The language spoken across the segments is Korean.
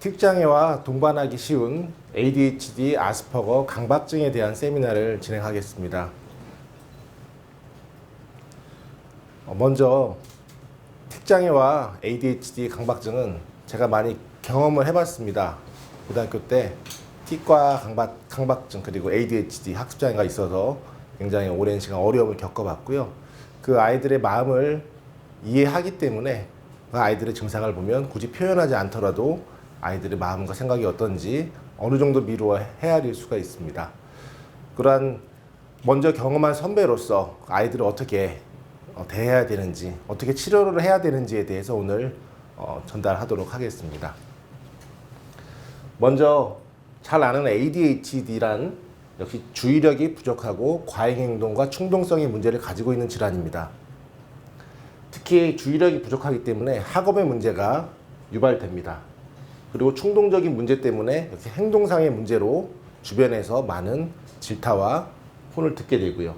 특장애와 동반하기 쉬운 ADHD, 아스퍼거, 강박증에 대한 세미나를 진행하겠습니다. 어, 먼저 특장애와 ADHD, 강박증은 제가 많이 경험을 해봤습니다. 고등학교 때 T과 강박, 강박증 그리고 ADHD 학습장애가 있어서 굉장히 오랜 시간 어려움을 겪어봤고요. 그 아이들의 마음을 이해하기 때문에 그 아이들의 증상을 보면 굳이 표현하지 않더라도 아이들의 마음과 생각이 어떤지 어느 정도 미루어 헤아릴 수가 있습니다. 그러한 먼저 경험한 선배로서 아이들을 어떻게 어, 대해야 되는지, 어떻게 치료를 해야 되는지에 대해서 오늘 어, 전달하도록 하겠습니다. 먼저 잘 아는 ADHD란 역시 주의력이 부족하고 과잉 행동과 충동성의 문제를 가지고 있는 질환입니다. 특히 주의력이 부족하기 때문에 학업의 문제가 유발됩니다. 그리고 충동적인 문제 때문에 역시 행동상의 문제로 주변에서 많은 질타와 혼을 듣게 되고요.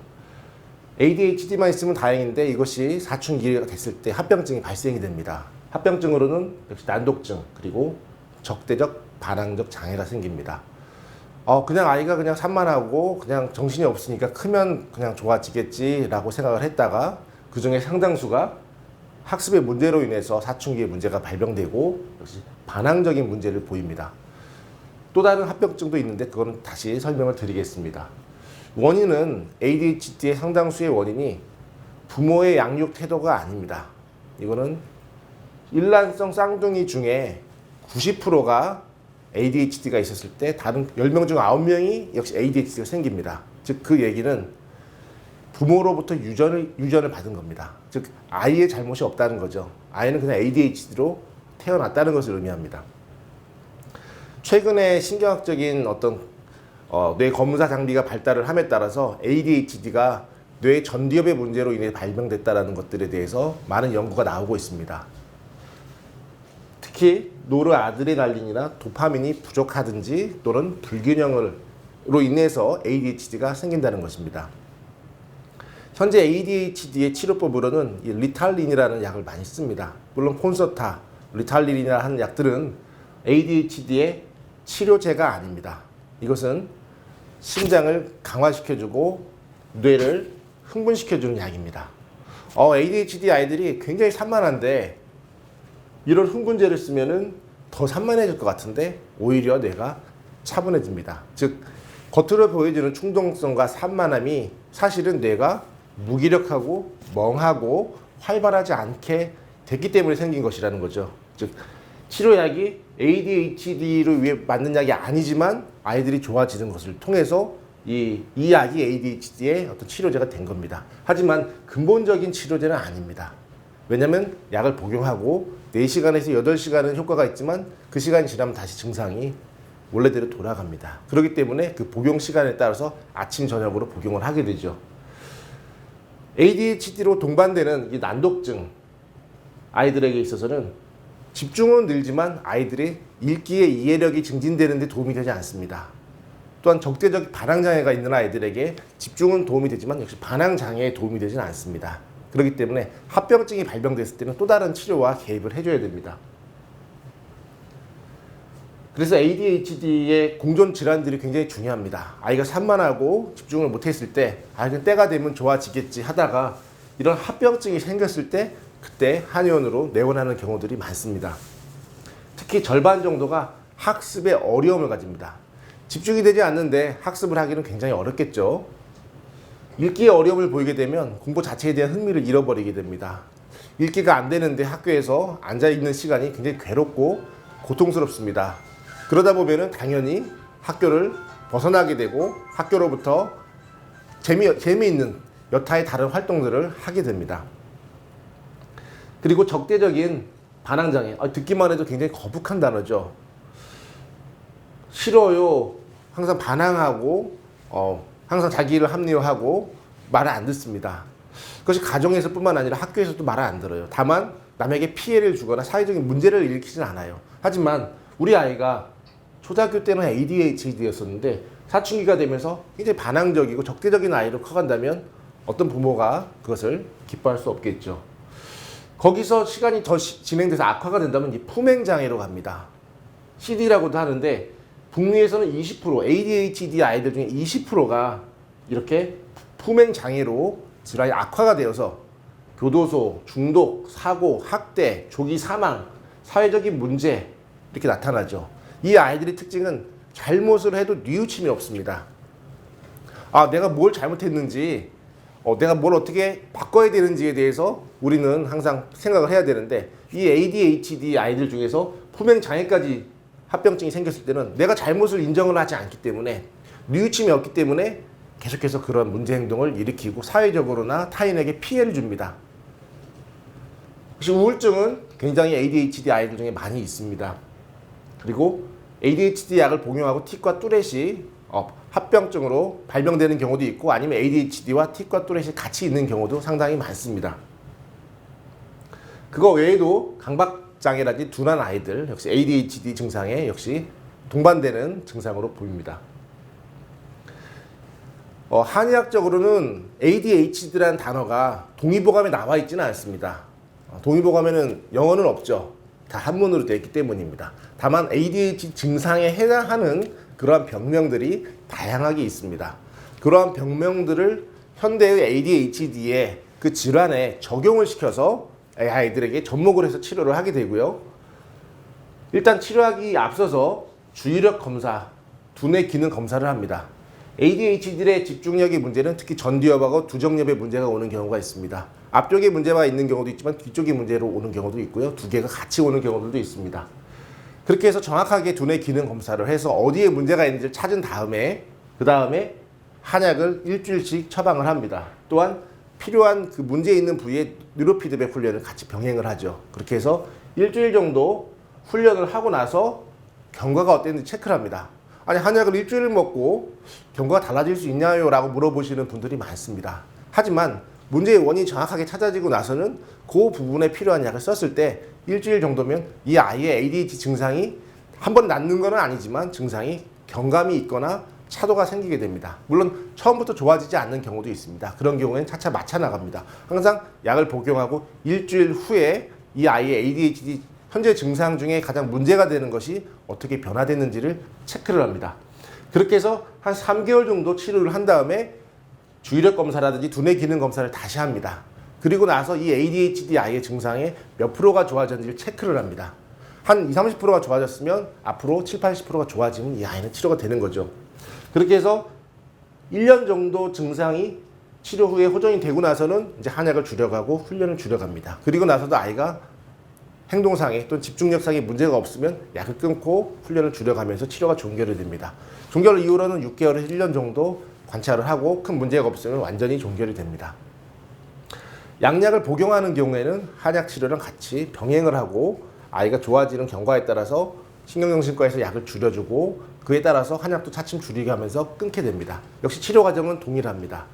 ADHD만 있으면 다행인데 이것이 사춘기가 됐을 때 합병증이 발생이 됩니다. 합병증으로는 역시 난독증 그리고 적대적 반항적 장애가 생깁니다. 어 그냥 아이가 그냥 산만하고 그냥 정신이 없으니까 크면 그냥 좋아지겠지라고 생각을 했다가 그 중에 상당수가 학습의 문제로 인해서 사춘기의 문제가 발병되고 역시 반항적인 문제를 보입니다. 또 다른 합병증도 있는데 그거는 다시 설명을 드리겠습니다. 원인은 ADHD의 상당수의 원인이 부모의 양육 태도가 아닙니다. 이거는 일란성 쌍둥이 중에 90%가 ADHD가 있었을 때 다른 10명 중 9명이 역시 ADHD가 생깁니다. 즉 그 얘기는 부모로부터 유전을 유전을 받은 겁니다. 즉 아이의 잘못이 없다는 거죠. 아이는 그냥 ADHD로 태어났다는 것을 의미합니다. 최근에 신경학적인 어떤 어, 뇌 검사 장비가 발달을 함에 따라서 ADHD가 뇌 전두엽의 문제로 인해 발병됐다라는 것들에 대해서 많은 연구가 나오고 있습니다. 특히 노르아드레날린이나 도파민이 부족하든지 또는 불균형으로 인해서 ADHD가 생긴다는 것입니다. 현재 ADHD의 치료법으로는 이 리탈린이라는 약을 많이 씁니다. 물론 콘서타, 리탈린이라는 하는 약들은 ADHD의 치료제가 아닙니다. 이것은 심장을 강화시켜주고 뇌를 흥분시켜주는 약입니다. 어, ADHD 아이들이 굉장히 산만한데 이런 흥분제를 쓰면은 더 산만해질 것 같은데 오히려 뇌가 차분해집니다. 즉 겉으로 보여지는 충동성과 산만함이 사실은 뇌가 무기력하고 멍하고 활발하지 않게 됐기 때문에 생긴 것이라는 거죠. 즉 치료약이 ADHD를 위해 맞는 약이 아니지만 아이들이 좋아지는 것을 통해서 이, 이 약이 ADHD의 어떤 치료제가 된 겁니다. 하지만 근본적인 치료제는 아닙니다. 왜냐하면 약을 복용하고 4시간에서 8시간은 효과가 있지만 그 시간이 지나면 다시 증상이 원래대로 돌아갑니다. 그렇기 때문에 그 복용 시간에 따라서 아침, 저녁으로 복용을 하게 되죠. ADHD로 동반되는 이 난독증 아이들에게 있어서는 집중은 늘지만 아이들이 읽기의 이해력이 증진되는 데 도움이 되지 않습니다. 또한 적대적 반항 장애가 있는 아이들에게 집중은 도움이 되지만 역시 반항 장애에 도움이 되지는 않습니다. 그렇기 때문에 합병증이 발병됐을 때는 또 다른 치료와 개입을 해줘야 됩니다. 그래서 ADHD의 공존 질환들이 굉장히 중요합니다. 아이가 산만하고 집중을 못했을 때, 아이는 때가 되면 좋아지겠지 하다가 이런 합병증이 생겼을 때 그때 한의원으로 내원하는 경우들이 많습니다. 특히 절반 정도가 학습에 어려움을 가집니다. 집중이 되지 않는데 학습을 하기는 굉장히 어렵겠죠. 읽기에 어려움을 보이게 되면 공부 자체에 대한 흥미를 잃어버리게 됩니다. 읽기가 안 되는데 학교에서 앉아 있는 시간이 굉장히 괴롭고 고통스럽습니다. 그러다 보면은 당연히 학교를 벗어나게 되고 학교로부터 재미, 재미있는 여타의 다른 활동들을 하게 됩니다. 그리고 적대적인 반항장애. 아, 듣기만 해도 굉장히 거북한 단어죠. 싫어요. 항상 반항하고, 어, 항상 자기 일을 합리화하고 말을 안 듣습니다. 그것이 가정에서뿐만 아니라 학교에서도 말을 안 들어요. 다만 남에게 피해를 주거나 사회적인 문제를 일으키진 않아요. 하지만 우리 아이가 초등학교 때는 ADHD였었는데 사춘기가 되면서 굉장히 반항적이고 적대적인 아이로 커간다면 어떤 부모가 그것을 기뻐할 수 없겠죠. 거기서 시간이 더 시- 진행돼서 악화가 된다면 이 품행 장애로 갑니다. CD라고도 하는데 북미에서는 20% ADHD 아이들 중에 20%가 이렇게 품행 장애로 질환이 악화가 되어서 교도소, 중독, 사고, 학대, 조기 사망, 사회적인 문제 이렇게 나타나죠. 이 아이들의 특징은 잘못을 해도 뉘우침이 없습니다. 아, 내가 뭘 잘못했는지, 어, 내가 뭘 어떻게 바꿔야 되는지에 대해서 우리는 항상 생각을 해야 되는데 이 ADHD 아이들 중에서 품행 장애까지 합병증이 생겼을 때는 내가 잘못을 인정을 하지 않기 때문에 뉘우침이 없기 때문에 계속해서 그런 문제 행동을 일으키고 사회적으로나 타인에게 피해를 줍니다. 혹시 우울증은 굉장히 ADHD 아이들 중에 많이 있습니다. 그리고 ADHD 약을 복용하고 틱과 뚜렛이 어, 합병증으로 발병되는 경우도 있고 아니면 ADHD와 틱과 뚜렛이 같이 있는 경우도 상당히 많습니다. 그거 외에도 강박장애라든지 둔한 아이들 역시 ADHD 증상에 역시 동반되는 증상으로 보입니다. 어, 한의학적으로는 ADHD라는 단어가 동의보감에 나와 있지는 않습니다. 어, 동의보감에는 영어는 없죠. 다 한문으로 되어 있기 때문입니다. 다만 ADHD 증상에 해당하는 그러한 병명들이 다양하게 있습니다. 그러한 병명들을 현대의 ADHD의 그 질환에 적용을 시켜서 아이들에게 접목을 해서 치료를 하게 되고요. 일단 치료하기 앞서서 주의력 검사, 두뇌 기능 검사를 합니다. ADHD의 집중력의 문제는 특히 전두엽하고 두정엽의 문제가 오는 경우가 있습니다. 앞쪽에 문제가 있는 경우도 있지만 뒤쪽에 문제로 오는 경우도 있고요. 두 개가 같이 오는 경우들도 있습니다. 그렇게 해서 정확하게 두뇌 기능 검사를 해서 어디에 문제가 있는지를 찾은 다음에 그 다음에 한약을 일주일씩 처방을 합니다. 또한 필요한 그 문제 있는 부위에 뉴로 피드백 훈련을 같이 병행을 하죠. 그렇게 해서 일주일 정도 훈련을 하고 나서 경과가 어땠는지 체크를 합니다. 아니 한약을 일주일 먹고 경과가 달라질 수 있냐요? 라고 물어보시는 분들이 많습니다. 하지만 문제의 원인이 정확하게 찾아지고 나서는 그 부분에 필요한 약을 썼을 때 일주일 정도면 이 아이의 ADHD 증상이 한 번 낫는 건 아니지만 증상이 경감이 있거나 차도가 생기게 됩니다. 물론 처음부터 좋아지지 않는 경우도 있습니다. 그런 경우에는 차차 맞춰 나갑니다. 항상 약을 복용하고 일주일 후에 이 아이의 ADHD 현재 증상 중에 가장 문제가 되는 것이 어떻게 변화됐는지를 체크를 합니다. 그렇게 해서 한 3개월 정도 치료를 한 다음에 주의력 검사라든지 두뇌 기능 검사를 다시 합니다. 그리고 나서 이 ADHD 아이의 증상에 몇 프로가 좋아졌는지를 체크를 합니다. 한 20, 30%가 좋아졌으면 앞으로 7, 80%가 좋아지면 이 아이는 치료가 되는 거죠. 그렇게 해서 1년 정도 증상이 치료 후에 호전이 되고 나서는 이제 한약을 줄여가고 훈련을 줄여갑니다. 그리고 나서도 아이가 행동상에 또는 집중력상에 문제가 없으면 약을 끊고 훈련을 줄여가면서 치료가 종결이 됩니다. 종결 이후로는 6개월에서 1년 정도 관찰을 하고 큰 문제가 없으면 완전히 종결이 됩니다. 양약을 복용하는 경우에는 한약 치료랑 같이 병행을 하고 아이가 좋아지는 경과에 따라서 신경정신과에서 약을 줄여주고 그에 따라서 한약도 차츰 줄이게 하면서 끊게 됩니다. 역시 치료 과정은 동일합니다.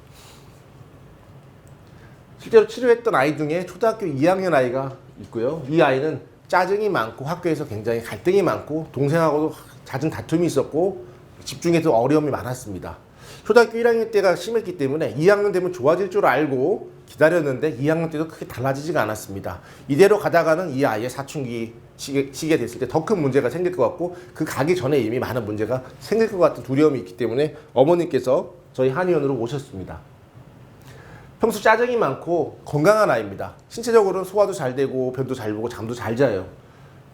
실제로 치료했던 아이 중에 초등학교 2학년 아이가 있고요. 이 아이는 짜증이 많고 학교에서 굉장히 갈등이 많고 동생하고도 잦은 다툼이 있었고 집중해서 어려움이 많았습니다. 초등학교 1학년 때가 심했기 때문에 2학년 되면 좋아질 줄 알고 기다렸는데 2학년 때도 크게 달라지지가 않았습니다. 이대로 가다가는 이 아이의 사춘기 시게 됐을 때 더 큰 문제가 생길 것 같고 그 가기 전에 이미 많은 문제가 생길 것 같은 두려움이 있기 때문에 어머니께서 저희 한의원으로 오셨습니다. 평소 짜증이 많고 건강한 아이입니다. 신체적으로는 소화도 잘 되고 변도 잘 보고 잠도 잘 자요.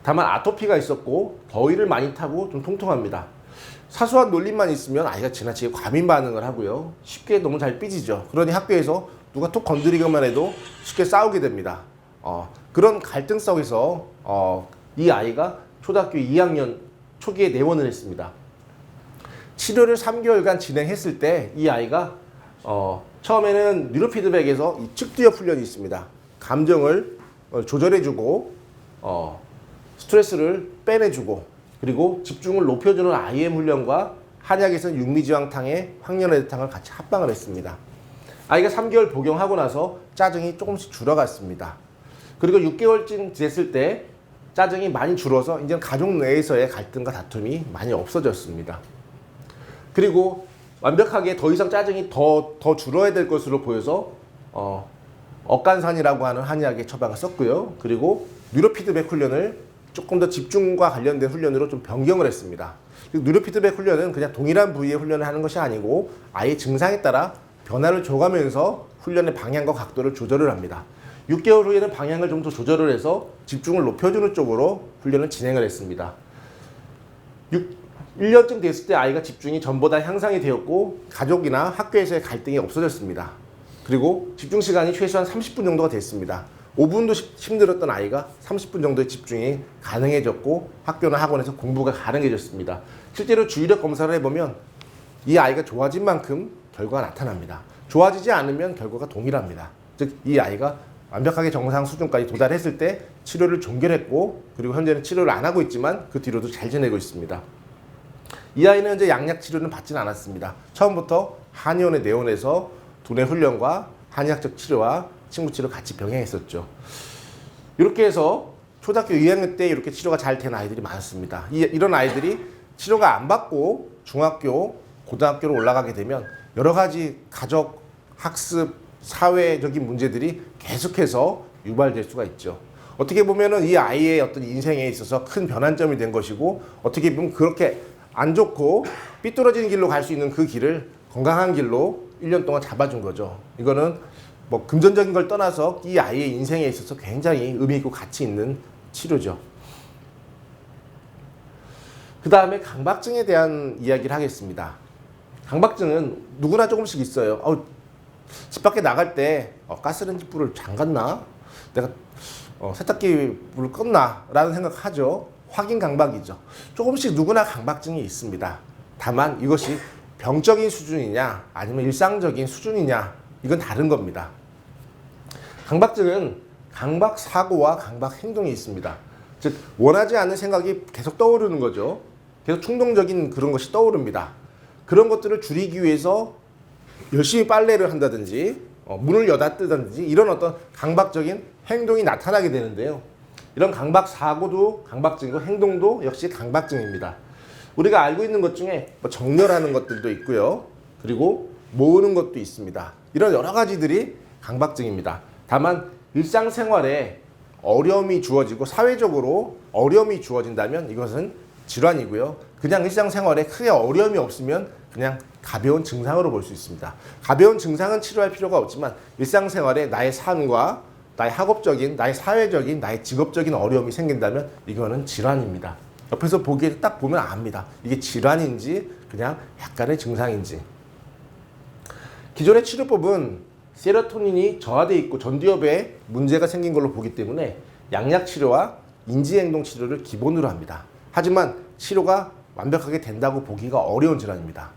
다만 아토피가 있었고 더위를 많이 타고 좀 통통합니다. 사소한 놀림만 있으면 아이가 지나치게 과민 반응을 하고요. 쉽게 너무 잘 삐지죠. 그러니 학교에서 누가 툭 건드리기만 해도 쉽게 싸우게 됩니다. 어, 그런 갈등 속에서 어, 이 아이가 초등학교 2학년 초기에 내원을 했습니다. 치료를 3개월간 진행했을 때 이 아이가 어, 처음에는 뉴로피드백에서 이 측두엽 훈련이 있습니다. 감정을 어, 조절해주고 어, 스트레스를 빼내주고 그리고 집중을 높여주는 IM 훈련과 한약에서는 육미지왕탕에 황련애탕을 같이 합방을 했습니다. 아이가 3개월 복용하고 나서 짜증이 조금씩 줄어갔습니다. 그리고 6개월쯤 됐을 때 짜증이 많이 줄어서 이제 가족 내에서의 갈등과 다툼이 많이 없어졌습니다. 그리고 완벽하게 더 이상 짜증이 더, 더 줄어야 될 것으로 보여서 어, 억간산이라고 하는 한의학의 처방을 썼고요. 그리고 뉴로피드백 훈련을 조금 더 집중과 관련된 훈련으로 좀 변경을 했습니다. 누르 피드백 훈련은 그냥 동일한 부위의 훈련을 하는 것이 아니고 아예 증상에 따라 변화를 줘가면서 훈련의 방향과 각도를 조절을 합니다. 6개월 후에는 방향을 좀 더 조절을 해서 집중을 높여주는 쪽으로 훈련을 진행을 했습니다. 6, 1년쯤 됐을 때 아이가 집중이 전보다 향상이 되었고 가족이나 학교에서의 갈등이 없어졌습니다. 그리고 집중 시간이 최소한 30분 정도가 됐습니다. 5분도 힘들었던 아이가 30분 정도의 집중이 가능해졌고 학교나 학원에서 공부가 가능해졌습니다. 실제로 주의력 검사를 해보면 이 아이가 좋아진 만큼 결과가 나타납니다. 좋아지지 않으면 결과가 동일합니다. 즉 이 아이가 완벽하게 정상 수준까지 도달했을 때 치료를 종결했고 그리고 현재는 치료를 안 하고 있지만 그 뒤로도 잘 지내고 있습니다. 이 아이는 현재 양약 치료는 받지는 않았습니다. 처음부터 한의원에 내원해서 두뇌 훈련과 한의학적 치료와 친구 치료 같이 병행했었죠. 이렇게 해서 초등학교 2학년 때 이렇게 치료가 잘 된 아이들이 많습니다. 이, 이런 아이들이 치료가 안 받고 중학교, 고등학교로 올라가게 되면 여러 가지 가족, 학습, 사회적인 문제들이 계속해서 유발될 수가 있죠. 어떻게 보면은 이 아이의 어떤 인생에 있어서 큰 변환점이 된 것이고 어떻게 보면 그렇게 안 좋고 삐뚤어지는 길로 갈 수 있는 그 길을 건강한 길로 1년 동안 잡아준 거죠. 이거는 뭐 금전적인 걸 떠나서 이 아이의 인생에 있어서 굉장히 의미 있고 가치 있는 치료죠. 그 다음에 강박증에 대한 이야기를 하겠습니다. 강박증은 누구나 조금씩 있어요. 어, 집 밖에 나갈 때 어, 가스레인지 불을 잠갔나? 내가 어, 세탁기 불을 껐나? 라는 생각하죠. 확인 강박이죠. 조금씩 누구나 강박증이 있습니다. 다만 이것이 병적인 수준이냐 아니면 일상적인 수준이냐 이건 다른 겁니다. 강박증은 강박 사고와 강박 행동이 있습니다. 즉 원하지 않는 생각이 계속 떠오르는 거죠. 계속 충동적인 그런 것이 떠오릅니다. 그런 것들을 줄이기 위해서 열심히 빨래를 한다든지 어, 문을 여다 뜨든지 이런 어떤 강박적인 행동이 나타나게 되는데요. 이런 강박 사고도 강박증이고 행동도 역시 강박증입니다. 우리가 알고 있는 것 중에 뭐 정렬하는 것들도 있고요. 그리고 모으는 것도 있습니다. 이런 여러 가지들이 강박증입니다. 다만 일상생활에 어려움이 주어지고 사회적으로 어려움이 주어진다면 이것은 질환이고요. 그냥 일상생활에 크게 어려움이 없으면 그냥 가벼운 증상으로 볼 수 있습니다. 가벼운 증상은 치료할 필요가 없지만 일상생활에 나의 삶과 나의 학업적인, 나의 사회적인, 나의 직업적인 어려움이 생긴다면 이거는 질환입니다. 옆에서 보기에 딱 보면 압니다. 이게 질환인지 그냥 약간의 증상인지. 기존의 치료법은 세로토닌이 저하돼 있고 전두엽에 문제가 생긴 걸로 보기 때문에 양약 치료와 인지행동 치료를 기본으로 합니다. 하지만 치료가 완벽하게 된다고 보기가 어려운 질환입니다.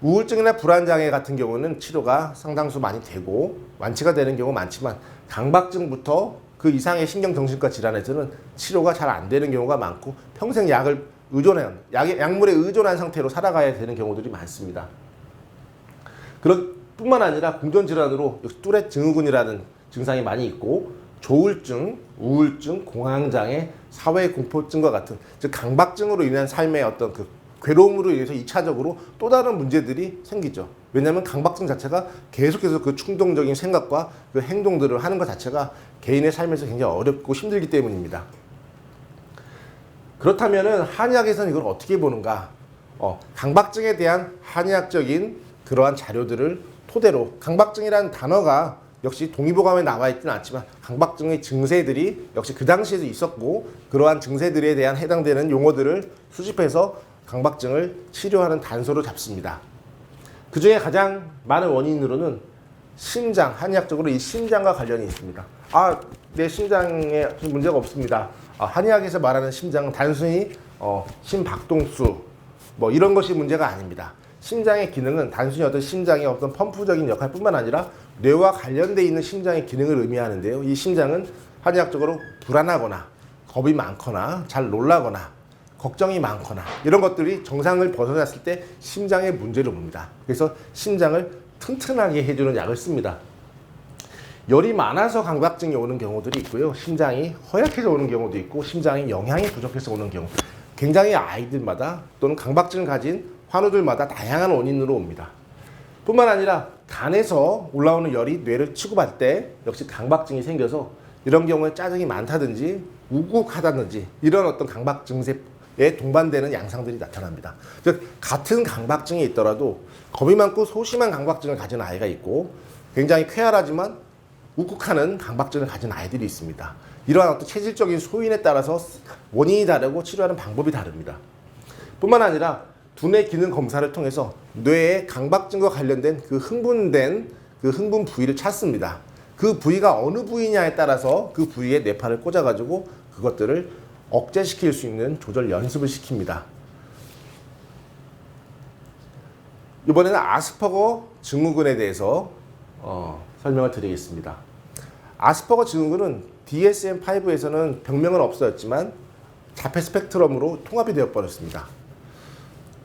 우울증이나 불안장애 같은 경우는 치료가 상당수 많이 되고 완치가 되는 경우 많지만 강박증부터 그 이상의 신경정신과 질환에서는 치료가 잘 안 되는 경우가 많고 평생 약을 의존한 약, 약물에 의존한 상태로 살아가야 되는 경우들이 많습니다. 그런 뿐만 아니라 공전 질환으로 뚜렛 증후군이라는 증상이 많이 있고 조울증, 우울증, 공황장애, 사회 공포증과 같은 즉 강박증으로 인한 삶의 어떤 그 괴로움으로 인해서 2차적으로 또 다른 문제들이 생기죠. 왜냐하면 강박증 자체가 계속해서 그 충동적인 생각과 그 행동들을 하는 것 자체가 개인의 삶에서 굉장히 어렵고 힘들기 때문입니다. 그렇다면은 한의학에서는 이걸 어떻게 보는가? 어, 강박증에 대한 한의학적인 그러한 자료들을 토대로 강박증이라는 단어가 역시 동의보감에 나와 있지는 않지만 강박증의 증세들이 역시 그 당시에도 있었고 그러한 증세들에 대한 해당되는 용어들을 수집해서 강박증을 치료하는 단서로 잡습니다. 그 중에 가장 많은 원인으로는 심장, 한의학적으로 이 심장과 관련이 있습니다. 아, 내 심장에 문제가 없습니다. 아, 한의학에서 말하는 심장은 단순히 어, 심박동수 뭐 이런 것이 문제가 아닙니다. 심장의 기능은 단순히 어떤 심장의 어떤 펌프적인 역할뿐만 아니라 뇌와 관련돼 있는 심장의 기능을 의미하는데요. 이 심장은 한의학적으로 불안하거나 겁이 많거나 잘 놀라거나 걱정이 많거나 이런 것들이 정상을 벗어났을 때 심장의 문제를 봅니다. 그래서 심장을 튼튼하게 해주는 약을 씁니다. 열이 많아서 강박증이 오는 경우들이 있고요. 심장이 허약해서 오는 경우도 있고 심장이 영양이 부족해서 오는 경우. 굉장히 아이들마다 또는 강박증을 가진 환우들마다 다양한 원인으로 옵니다. 뿐만 아니라 간에서 올라오는 열이 뇌를 치고받을 때 역시 강박증이 생겨서 이런 경우에 짜증이 많다든지 우국하다든지 이런 어떤 강박 증세에 동반되는 양상들이 나타납니다. 즉 같은 강박증이 있더라도 겁이 많고 소심한 강박증을 가진 아이가 있고 굉장히 쾌활하지만 우국하는 강박증을 가진 아이들이 있습니다. 이러한 어떤 체질적인 소인에 따라서 원인이 다르고 치료하는 방법이 다릅니다. 뿐만 아니라 두뇌 기능 검사를 통해서 뇌의 강박증과 관련된 그 흥분된 그 흥분 부위를 찾습니다. 그 부위가 어느 부위냐에 따라서 그 부위에 뇌파를 꽂아가지고 그것들을 억제시킬 수 있는 조절 연습을 시킵니다. 이번에는 아스퍼거 증후군에 대해서 어, 설명을 드리겠습니다. 아스퍼거 증후군은 DSM-5에서는 병명은 없어졌지만 자폐 스펙트럼으로 통합이 되어 버렸습니다.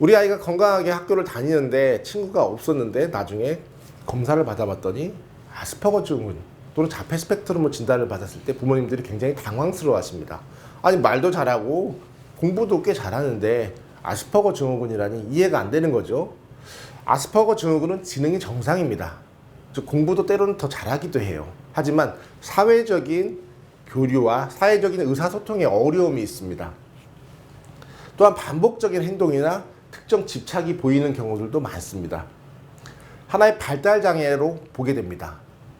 우리 아이가 건강하게 학교를 다니는데 친구가 없었는데 나중에 검사를 받아봤더니 아스퍼거 증후군 또는 자폐 스펙트럼으로 진단을 받았을 때 부모님들이 굉장히 당황스러워 하십니다. 아니 말도 잘하고 공부도 꽤 잘하는데 아스퍼거 증후군이라니 이해가 안 되는 거죠. 아스퍼거 증후군은 지능이 정상입니다. 즉 공부도 때로는 더 잘하기도 해요. 하지만 사회적인 교류와 사회적인 의사소통에 어려움이 있습니다. 또한 반복적인 행동이나 특정 집착이 보이는 경우들도 많습니다. 하나의 발달 장애로 보게 됩니다.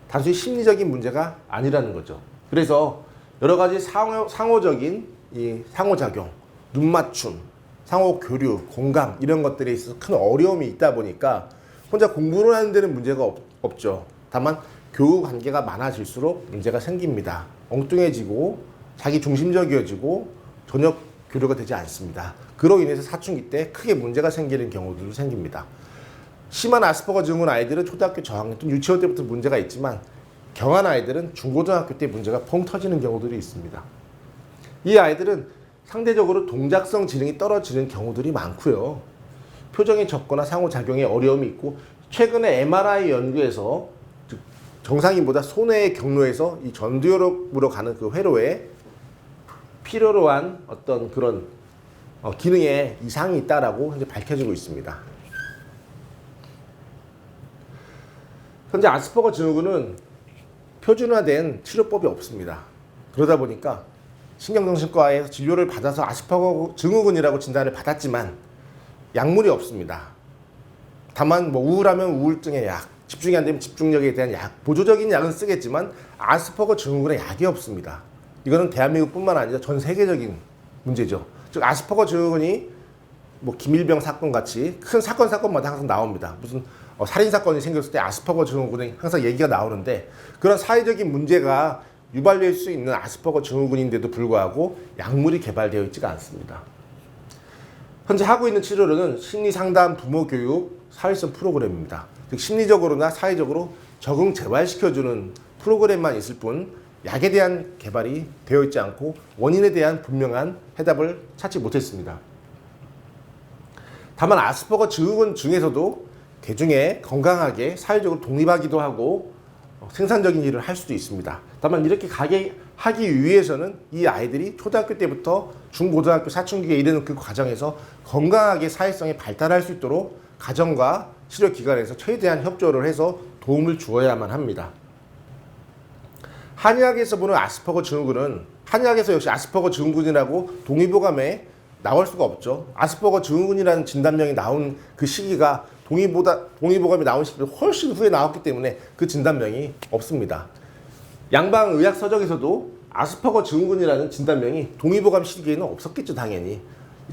단순히 심리적인 문제가 아니라는 거죠. 그래서 여러 가지 상호, 상호적인 이 상호작용, 눈 맞춤, 상호 교류, 공감 이런 것들에 있어서 큰 어려움이 있다 보니까 혼자 공부를 하는 데는 문제가 없, 없죠. 다만 교우 관계가 많아질수록 문제가 생깁니다. 엉뚱해지고 자기 중심적이어지고 전혀 교류가 되지 않습니다. 그로 인해서 사춘기 때 크게 문제가 생기는 경우들도 생깁니다. 심한 아스퍼거 증후군 아이들은 초등학교 저학년 또는 유치원 때부터 문제가 있지만 경한 아이들은 중고등학교 때 문제가 펑 터지는 경우들이 있습니다. 이 아이들은 상대적으로 동작성 지능이 떨어지는 경우들이 많고요. 표정이 적거나 상호작용에 어려움이 있고 최근에 MRI 연구에서 즉 정상인보다 손해의 경로에서 이 전두엽으로 가는 그 회로에 필요로 한 어떤 그런 어, 기능에 이상이 있다라고 현재 밝혀지고 있습니다. 현재 아스퍼거 증후군은 표준화된 치료법이 없습니다. 그러다 보니까 신경정신과에서 진료를 받아서 아스퍼거 증후군이라고 진단을 받았지만 약물이 없습니다. 다만 뭐 우울하면 우울증의 약, 집중이 안 되면 집중력에 대한 약, 보조적인 약은 쓰겠지만 아스퍼거 증후군의 약이 없습니다. 이거는 대한민국뿐만 아니라 전 세계적인 문제죠. 즉 아스퍼거 증후군이 뭐 김일병 사건 같이 큰 사건 사건마다 항상 나옵니다. 무슨 어, 살인 사건이 생겼을 때 아스퍼거 증후군이 항상 얘기가 나오는데 그런 사회적인 문제가 유발될 수 있는 아스퍼거 증후군인데도 불구하고 약물이 개발되어 있지가 않습니다. 현재 하고 있는 치료로는 심리 상담, 부모 교육, 사회성 프로그램입니다. 즉 심리적으로나 사회적으로 적응 재활시켜주는 프로그램만 있을 뿐 약에 대한 개발이 되어 있지 않고 원인에 대한 분명한 해답을 찾지 못했습니다. 다만 아스퍼거 증후군 중에서도 대중에 건강하게 사회적으로 독립하기도 하고 어, 생산적인 일을 할 수도 있습니다. 다만 이렇게 가게 하기 위해서는 이 아이들이 초등학교 때부터 중고등학교 사춘기에 이르는 그 과정에서 건강하게 사회성이 발달할 수 있도록 가정과 치료 기관에서 최대한 협조를 해서 도움을 주어야만 합니다. 한의학에서 보는 아스퍼거 증후군은 한의학에서 역시 아스퍼거 증후군이라고 동의보감에 나올 수가 없죠. 아스퍼거 증후군이라는 진단명이 나온 그 시기가 동의보다 동의보감이 나온 시기보다 훨씬 후에 나왔기 때문에 그 진단명이 없습니다. 양방 의학 서적에서도 아스퍼거 증후군이라는 진단명이 동의보감 시기에는 없었겠죠, 당연히.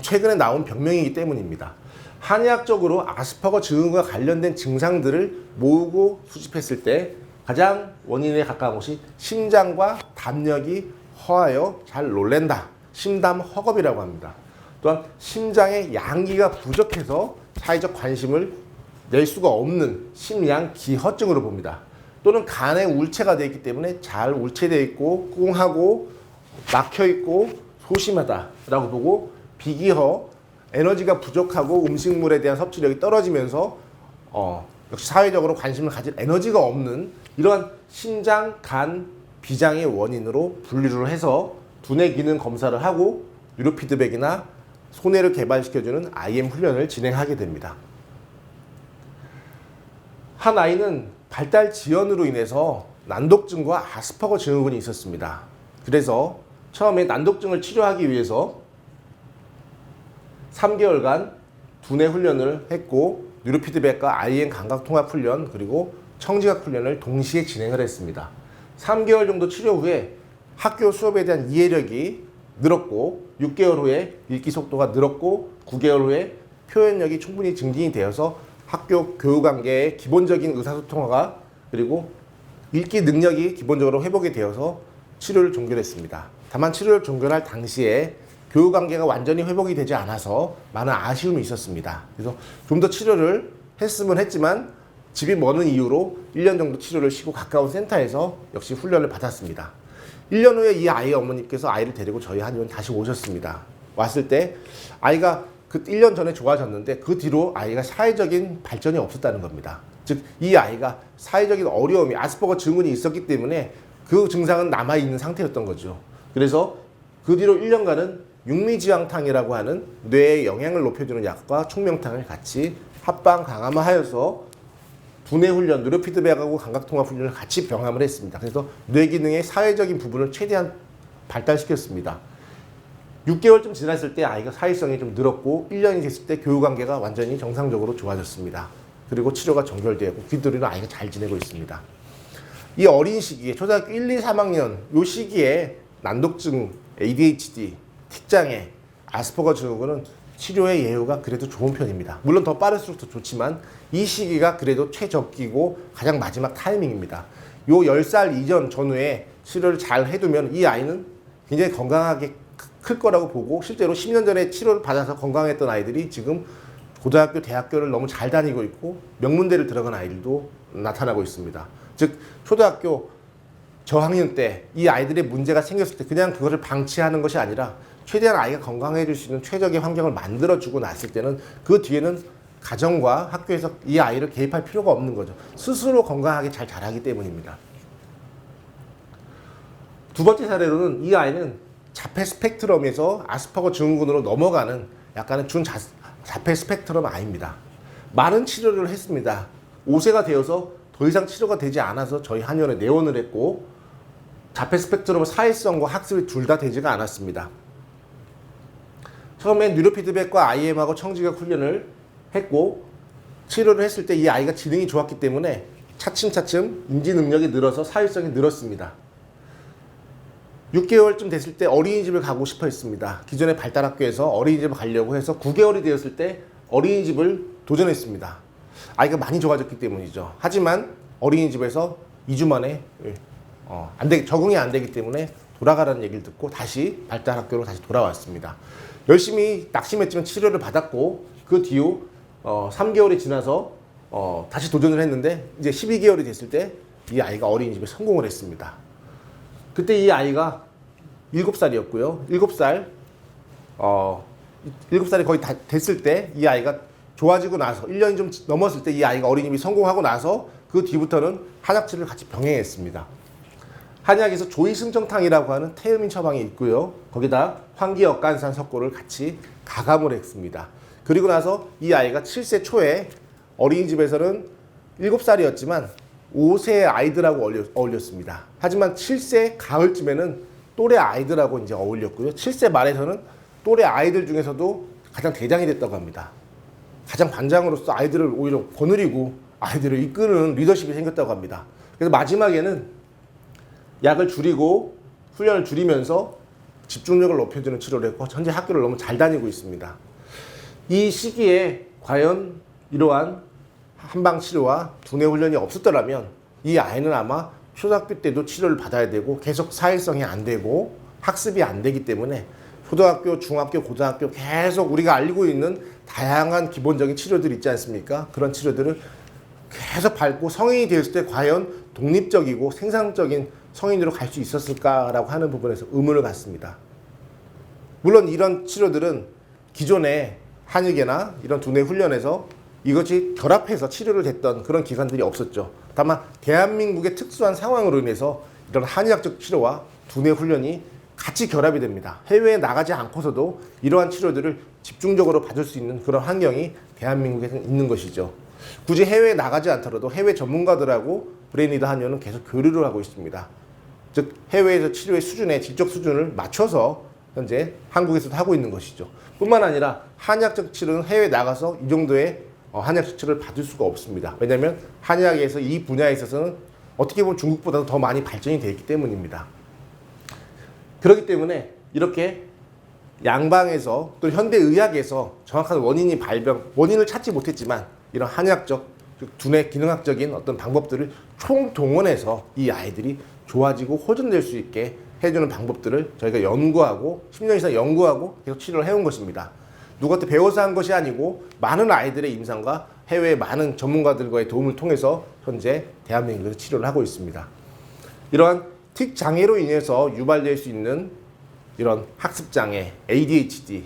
최근에 나온 병명이기 때문입니다. 한의학적으로 아스퍼거 증후군과 관련된 증상들을 모으고 수집했을 때 가장 원인에 가까운 것이 심장과 담력이 허하여 잘 놀랜다. 심담 허겁이라고 합니다. 또한 심장의 양기가 부족해서 사회적 관심을 낼 수가 없는 심양 기허증으로 봅니다. 또는 간에 울체가 되어 있기 때문에 잘 울체되어 있고 꿍하고 막혀 있고 소심하다라고 보고 비기허 에너지가 부족하고 음식물에 대한 섭취력이 떨어지면서 어, 역시 사회적으로 관심을 가질 에너지가 없는 이러한 신장, 간, 비장의 원인으로 분류를 해서 두뇌 기능 검사를 하고 뉴로 피드백이나 손해를 개발시켜주는 IM 훈련을 진행하게 됩니다. 한 아이는 발달 지연으로 인해서 난독증과 아스퍼거 증후군이 있었습니다. 그래서 처음에 난독증을 치료하기 위해서 3개월간 두뇌 훈련을 했고 뉴로피드백과 IM 감각 통합 훈련 그리고 청지각 훈련을 동시에 진행을 했습니다. 3개월 정도 치료 후에 학교 수업에 대한 이해력이 늘었고 6개월 후에 읽기 속도가 늘었고 9개월 후에 표현력이 충분히 증진이 되어서 학교 교육 관계의 기본적인 의사소통화가 그리고 읽기 능력이 기본적으로 회복이 되어서 치료를 종결했습니다. 다만 치료를 종결할 당시에 교육 관계가 완전히 회복이 되지 않아서 많은 아쉬움이 있었습니다. 그래서 좀 더 치료를 했으면 했지만 집이 머는 이유로 1년 정도 치료를 쉬고 가까운 센터에서 역시 훈련을 받았습니다. 1년 후에 이 아이의 어머니께서 아이를 데리고 저희 한의원 다시 오셨습니다. 왔을 때 아이가 그 1년 전에 좋아졌는데 그 뒤로 아이가 사회적인 발전이 없었다는 겁니다. 즉 이 아이가 사회적인 어려움이 아스퍼거 증후군이 있었기 때문에 그 증상은 남아 있는 상태였던 거죠. 그래서 그 뒤로 1년간은 육미지황탕이라고 하는 뇌에 영향을 높여주는 약과 총명탕을 같이 합방 강화하여서 두뇌 훈련, 누로 피드백하고 감각 통합 훈련을 같이 병합을 했습니다. 그래서 뇌 기능의 사회적인 부분을 최대한 발달시켰습니다. 6개월쯤 지났을 때 아이가 사회성이 좀 늘었고 1년이 됐을 때 교육 관계가 완전히 정상적으로 좋아졌습니다. 그리고 치료가 종결되고 귀뚜리는 아이가 잘 지내고 있습니다. 이 어린 시기에 초등학교 1, 2, 3학년 요 시기에 난독증, ADHD, 틱장애, 아스퍼거 증후군은 치료의 예후가 그래도 좋은 편입니다. 물론 더 빠를수록 더 좋지만 이 시기가 그래도 최적기고 가장 마지막 타이밍입니다. 요 10살 이전 전후에 치료를 잘 해두면 이 아이는 굉장히 건강하게 클 거라고 보고 실제로 10년 전에 치료를 받아서 건강했던 아이들이 지금 고등학교, 대학교를 너무 잘 다니고 있고 명문대를 들어간 아이들도 나타나고 있습니다. 즉 초등학교 저학년 때 이 아이들의 문제가 생겼을 때 그냥 그거를 방치하는 것이 아니라 최대한 아이가 건강해질 수 있는 최적의 환경을 만들어주고 났을 때는 그 뒤에는 가정과 학교에서 이 아이를 개입할 필요가 없는 거죠. 스스로 건강하게 잘 자라기 때문입니다. 두 번째 사례로는 이 아이는 자폐 스펙트럼에서 아스퍼거 증후군으로 넘어가는 약간의 준 자, 자폐 스펙트럼 아이입니다. 많은 치료를 했습니다. 5세가 되어서 더 이상 치료가 되지 않아서 저희 한의원에 내원을 했고 자폐 스펙트럼 사회성과 학습이 둘 다 되지가 않았습니다. 처음에 뉴로 피드백과 IM하고 청지각 훈련을 했고 치료를 했을 때 이 아이가 지능이 좋았기 때문에 차츰차츰 인지 능력이 늘어서 사회성이 늘었습니다. 6개월쯤 됐을 때 어린이집을 가고 싶어 했습니다. 기존의 발달학교에서 어린이집을 가려고 해서 9개월이 되었을 때 어린이집을 도전했습니다. 아이가 많이 좋아졌기 때문이죠. 하지만 어린이집에서 2주 만에 어, 안 되, 적응이 안 되기 때문에 돌아가라는 얘기를 듣고 다시 발달학교로 다시 돌아왔습니다. 열심히 낙심했지만 치료를 받았고 그 뒤후 어, 3개월이 지나서 어, 다시 도전을 했는데 이제 12개월이 됐을 때 이 아이가 어린이집에 성공을 했습니다. 그때 이 아이가 7살이었고요. 7살, 어, 7살이 거의 다 됐을 때 이 아이가 좋아지고 나서 1년이 좀 넘었을 때 이 아이가 어린이집이 성공하고 나서 그 뒤부터는 한약치를 같이 병행했습니다. 한약에서 조이승정탕이라고 하는 태음인 처방이 있고요. 거기다 황기역간산 석고를 같이 가감을 했습니다. 그리고 나서 이 아이가 7세 초에 어린이집에서는 7살이었지만 5세 아이들하고 어울렸, 어울렸 습니다. 하지만 7세 가을쯤에는 또래 아이들하고 이제 어울렸고요. 7세 말에서는 또래 아이들 중에서도 가장 대장이 됐다고 합니다. 가장 반장으로서 아이들을 오히려 거느리고 아이들을 이끄는 리더십이 생겼다고 합니다. 그래서 마지막에는 약을 줄이고 훈련을 줄이면서 집중력을 높여주는 치료를 했고 현재 학교를 너무 잘 다니고 있습니다. 이 시기에 과연 이러한 한방 치료와 두뇌 훈련이 없었더라면 이 아이는 아마 초등학교 때도 치료를 받아야 되고 계속 사회성이 안 되고 학습이 안 되기 때문에 초등학교, 중학교, 고등학교 계속 우리가 알고 있는 다양한 기본적인 치료들 있지 않습니까? 그런 치료들을 계속 밟고 성인이 되었을 때 과연 독립적이고 생산적인 성인으로 갈 수 있었을까라고 하는 부분에서 의문을 갖습니다. 물론 이런 치료들은 기존의 한의계나 이런 두뇌 훈련에서 이것이 결합해서 치료를 했던 그런 기관들이 없었죠. 다만 대한민국의 특수한 상황으로 인해서 이런 한의학적 치료와 두뇌 훈련이 같이 결합이 됩니다. 해외에 나가지 않고서도 이러한 치료들을 집중적으로 받을 수 있는 그런 환경이 대한민국에 있는 것이죠. 굳이 해외에 나가지 않더라도 해외 전문가들하고 브레인리드 한의원은 계속 교류를 하고 있습니다. 즉 해외에서 치료의 수준의 질적 수준을 맞춰서 현재 한국에서도 하고 있는 것이죠. 뿐만 아니라 한의학적 치료는 해외 나가서 이 정도의 어, 한의학적 치료를 받을 수가 없습니다. 왜냐하면 한의학에서 이 분야에 있어서는 어떻게 보면 중국보다도 더 많이 발전이 되어 있기 때문입니다. 그렇기 때문에 이렇게 양방에서 또 현대의학에서 정확한 원인이 발병, 원인을 찾지 못했지만 이런 한의학적, 즉 두뇌 기능학적인 어떤 방법들을 총동원해서 이 아이들이 좋아지고 호전될 수 있게 해주는 방법들을 저희가 연구하고 10년 이상 연구하고 계속 치료를 해온 것입니다. 누구한테 배워서 한 것이 아니고 많은 아이들의 임상과 해외 많은 전문가들과의 도움을 통해서 현재 대한민국에서 치료를 하고 있습니다. 이러한 틱 장애로 인해서 유발될 수 있는 이런 학습 장애, ADHD,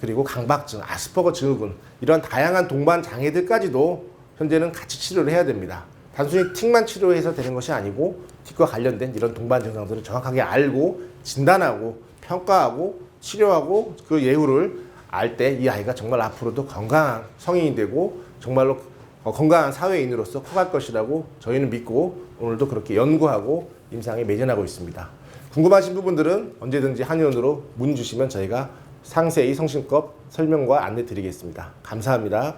그리고 강박증, 아스퍼거 증후군 이런 다양한 동반 장애들까지도 현재는 같이 치료를 해야 됩니다. 단순히 틱만 치료해서 되는 것이 아니고 틱과 관련된 이런 동반 증상들을 정확하게 알고 진단하고 평가하고 치료하고 그 예후를 알 때 이 아이가 정말 앞으로도 건강한 성인이 되고 정말로 어, 건강한 사회인으로서 커갈 것이라고 저희는 믿고 오늘도 그렇게 연구하고 임상에 매진하고 있습니다. 궁금하신 부분들은 언제든지 한의원으로 문의 주시면 저희가 상세히 성심껏 설명과 안내 드리겠습니다. 감사합니다.